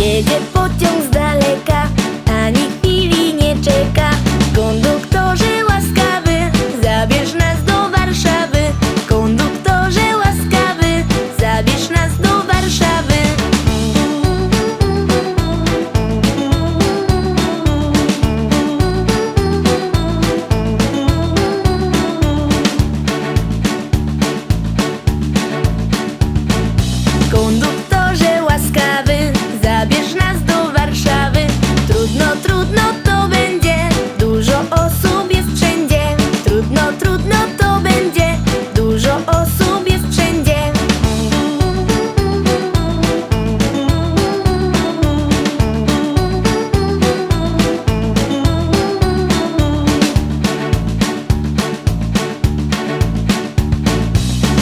Едет путем с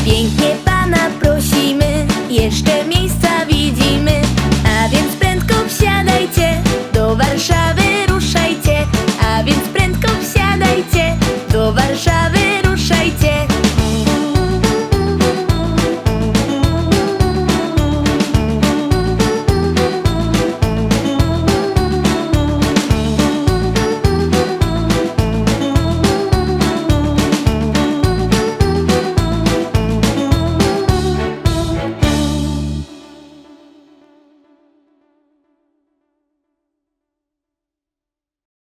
Pięknie Pana prosimy.